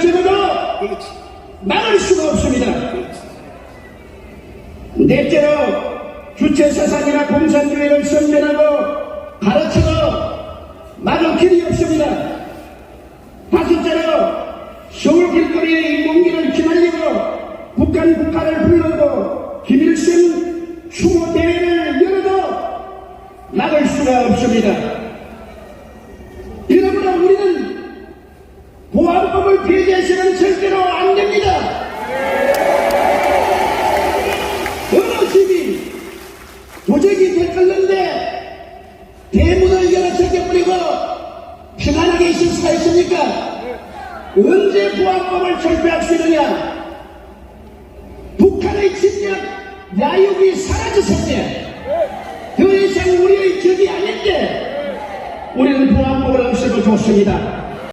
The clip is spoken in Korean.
적어도 그렇지. 막을 수가 없습니다. 넷째로 주체사상이나 공산주의를 선전하고 가르쳐도 막을 길이 없습니다. 다섯째로 서울 길거리에 인공기를 기날리고 북한 국가를 불러고 김일성 추모 대회를 열어도 막을 수가 없습니다. 여러분아 우리는 보안법을 폐지해서는 절대로 안 됩니다. 어느 집이 되끓는데 대문을 열어 제껴버리고 평안하게 있을 수가 있습니까? 언제 보안법을 철폐할 수 있느냐? 북한의 침략 야욕이 사라졌을 때, 더 이상 우리의 적이 아닌데, 우리는 보안법을 없애고 좋습니다.